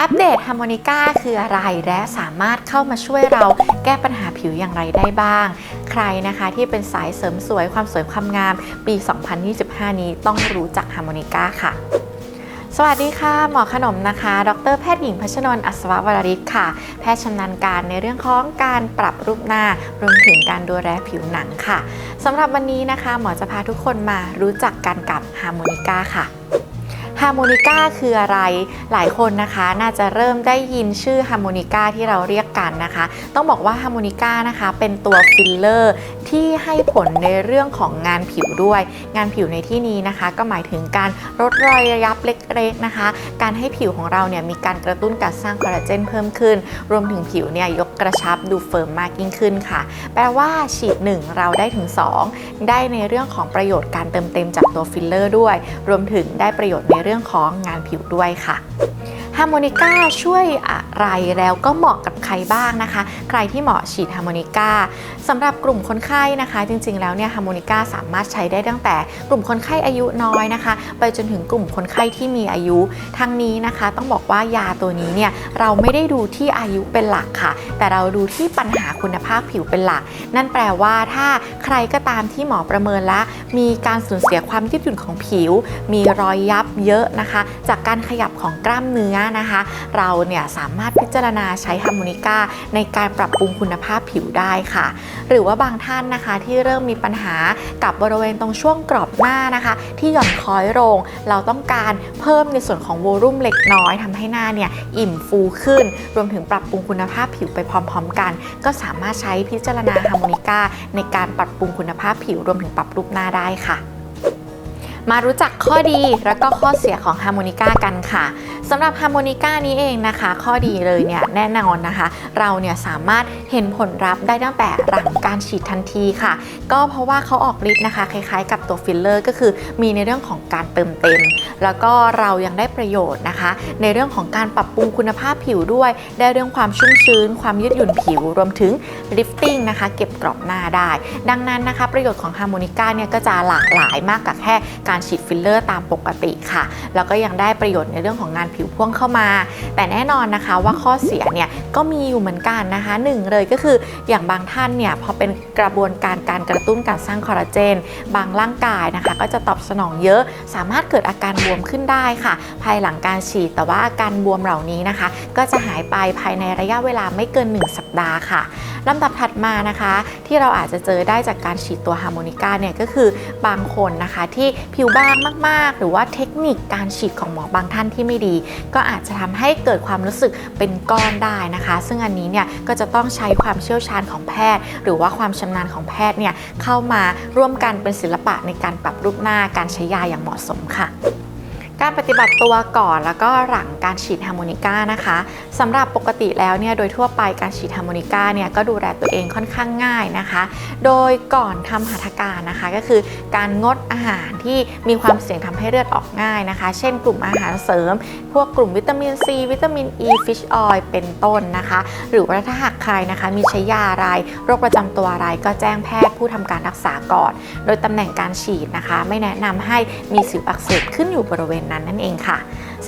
อัปเดตฮาร์โมนิก้าคืออะไรและสามารถเข้ามาช่วยเราแก้ปัญหาผิวอย่างไรได้บ้าง ใครนะคะที่เป็นสายเสริมสวยความสวยความงามปี 2025 นี้ต้องรู้จักฮาร์โมนิก้าค่ะสวัสดีค่ะ หมอขนมนะคะ ดรแพทย์หญิงพัชนนท์อัศววรริศค่ะ แพทย์ชำนาญการในเรื่องของการปรับรูปหน้า รวมถึงการดูแลผิวหนังค่ะสำหรับวันนี้นะคะ หมอจะพาทุกคนมารู้จักกันกับฮาร์โมนิก้าค่ะ ฮาร์โมนิก้าคืออะไร หลายคนนะคะน่าจะเริ่มได้ยินชื่อฮาร์โมนิก้าที่เราเรียกกันนะคะ ต้องบอกว่าฮาร์โมนิก้านะคะเป็นตัวฟิลเลอร์ที่ให้ผลในเรื่องของงานผิวด้วย งานผิวในที่นี้นะคะ ก็หมายถึงการลดรอยยับเล็กๆนะคะ การให้ผิวของเราเนี่ยมีการกระตุ้นการสร้างคอลลาเจนเพิ่มขึ้น รวมถึงผิวเนี่ยยก กระชับดูเฟิร์มมากยิ่งขึ้นค่ะ แปลว่าฉีด 1 เราได้ถึง 2 ได้ในเรื่องของประโยชน์การเติมเต็มจากตัวฟิลเลอร์ด้วย รวมถึงได้ประโยชน์ในเรื่องของงานผิวด้วยค่ะ ฮาร์โมนิก้าช่วยอะไรแล้วก็เหมาะกับใครบ้างนะคะ ใครที่เหมาะฉีดฮาร์โมนิก้าสำหรับกลุ่มคนไข้นะคะ จริงๆแล้วเนี่ยฮาร์โมนิก้าสามารถใช้ได้ตั้งแต่กลุ่มคนไข้อายุน้อยนะคะ ไปจนถึงกลุ่มคนไข้ที่มีอายุทั้งนี้นะคะ ต้องบอกว่ายาตัวนี้เนี่ยเราไม่ได้ดูที่อายุเป็นหลักค่ะ แต่เราดูที่ปัญหาคุณภาพผิวเป็นหลัก นั่นแปลว่าถ้าใครก็ตามที่หมอประเมินแล้วมีการสูญเสียความยืดหยุ่นของผิว มีรอยยับเยอะนะคะ จากการขยับของกล้ามเนื้อนะคะ เราเนี่ยสามารถพิจารณาใช้ฮาร์โมนิก้าในการปรับปรุงคุณภาพผิวได้ค่ะ หรือว่าบางท่านนะคะที่เริ่มมีปัญหากับบริเวณตรงช่วงกรอบหน้านะคะ ที่หย่อนคล้อยลง เราต้องการเพิ่มในส่วนของโวลุ่มเล็กน้อยทำให้หน้าเนี่ยอิ่มฟูขึ้น รวมถึงปรับปรุงคุณภาพผิวไปพร้อม ๆ กัน ก็สามารถใช้พิจารณาฮาร์โมนิก้าในการปรับปรุงคุณภาพผิวรวมถึงปรับรูปหน้าได้ค่ะ มารู้จักข้อดีและก็ข้อเสียของฮาร์โมนิก้ากันค่ะสำหรับฮาร์โมนิก้านี้เองนะคะ ข้อดีเลยเนี่ยแน่นอนนะคะ เราเนี่ยสามารถเห็นผลลัพธ์ได้ตั้งแต่หลังการฉีดทันทีค่ะ ก็เพราะว่าเขาออกฤทธิ์นะคะ คล้ายๆ กับตัวฟิลเลอร์ ก็คือมีในเรื่องของการเติมเต็ม แล้วก็เรายังได้ประโยชน์นะคะ ในเรื่องของการปรับปรุงคุณภาพผิวด้วย ได้เรื่องความชุ่มชื้น ความยืดหยุ่นผิวรวมถึงลิฟติ้งนะคะ เก็บกรอบหน้าได้ ดังนั้นนะคะ ประโยชน์ของฮาร์โมนิก้าเนี่ยก็จะหลากหลายมากกว่าแค่การฉีดฟิลเลอร์ตามปกติค่ะ แล้วก็ยังได้ประโยชน์ในเรื่องของงานผิวพ่วงเข้ามา แต่แน่นอนนะคะว่าข้อเสียเนี่ยก็มีอยู่เหมือนกันนะคะหนึ่งเลยก็คืออย่างบางท่านเนี่ยพอเป็นกระบวนการการกระตุ้นการสร้างคอลลาเจน บางร่างกายนะคะ ก็จะตอบสนองเยอะสามารถเกิดอาการบวมขึ้นได้ค่ะ ภายหลังการฉีดแต่ว่าอาการบวมเหล่านี้นะคะ ก็จะหายไปภายในระยะเวลาไม่เกิน 1 สัปดาห์ค่ะลำดับถัดมานะคะ ที่เราอาจจะเจอได้จากการฉีดตัวฮาร์โมนิก้าเนี่ยก็คือบางคนนะคะที่ผิวบ้างมาก ๆ หรือว่าเทคนิคการฉีดของหมอบางท่านที่ไม่ดี ก็อาจจะทำให้เกิดความรู้สึกเป็นก้อนได้นะคะ ซึ่งอันนี้เนี่ยก็จะต้องใช้ความเชี่ยวชาญของแพทย์ หรือว่าความชำนาญของแพทย์เนี่ยเข้ามาร่วมกันเป็นศิลปะในการปรับรูปหน้าการใช้ยาอย่างเหมาะสมค่ะ การปฏิบัติตัวก่อนแล้วก็หลังการฉีดฮาร์โมนิก้านะคะสำหรับปกติแล้วเนี่ยโดยทั่วไปการฉีดฮาร์โมนิก้าเนี่ยก็ดูแลตัวเองค่อนข้างง่ายนะคะ โดยก่อนทำหัตถการนะคะก็คือการงดอาหารที่มีความเสี่ยงทำให้เลือดออกง่ายนะคะ เช่นกลุ่มอาหารเสริม พวกกลุ่มวิตามินซีวิตามินอีฟิชออยล์เป็นต้นนะคะ หรือว่าถ้าหากใครนะคะ มีใช้ยาอะไรโรคประจำตัวอะไรก็แจ้งแพทย์ผู้ทำการรักษาก่อน โดยตำแหน่งการฉีดนะคะ ไม่แนะนำให้มีสิวอักเสบขึ้นอยู่บริเวณนั้นนั่นเองค่ะ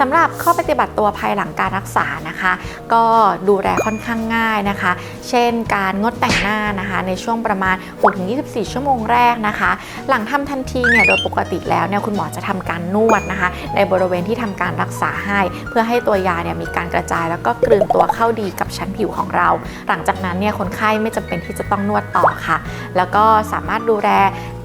สำหรับข้อปฏิบัติตัวภายหลังการรักษานะคะ ก็ดูแลค่อนข้างง่ายนะคะ เช่นการงดแต่งหน้านะคะ ในช่วงประมาณ 6-24 ชั่วโมงแรกนะคะ หลังทำทันทีเนี่ยโดยปกติแล้วเนี่ยคุณหมอจะทำการนวดนะคะ ในบริเวณที่ทำการรักษาให้ เพื่อให้ตัวยาเนี่ยมีการกระจาย แล้วก็กลืนตัวเข้าดีกับชั้นผิวของเรา หลังจากนั้นเนี่ยคนไข้ไม่จำเป็นที่จะต้องนวดต่อค่ะ แล้วก็สามารถดูแล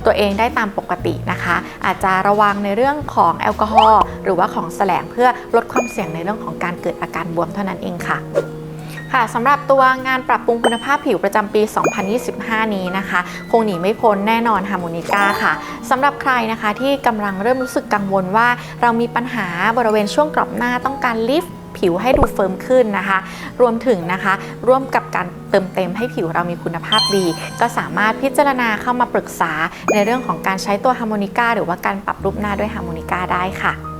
ตัวเองได้ตามปกตินะคะ อาจจะระวังในเรื่องของแอลกอฮอล์หรือว่าของแสลงเพื่อลดความเสี่ยงในเรื่องของการเกิดอาการบวมเท่านั้นเองค่ะค่ะสำหรับตัวงานปรับปรุงคุณภาพผิวประจำปี 2025 นี้นะคะ คงหนีไม่พ้นแน่นอนฮาร์โมนิก้าค่ะสำหรับใครนะคะที่กำลังเริ่มรู้สึกกังวลว่า เรามีปัญหาบริเวณช่วงกรอบหน้าต้องการลิฟต์ ผิวให้ดูเฟิร์มขึ้นนะคะ รวมถึงนะคะ ร่วมกับการเติมเต็มให้ผิวเรามีคุณภาพดี ก็สามารถพิจารณาเข้ามาปรึกษาในเรื่องของการใช้ตัวฮาร์โมนิก้าหรือว่าการปรับรูปหน้าด้วยฮาร์โมนิก้าได้ค่ะ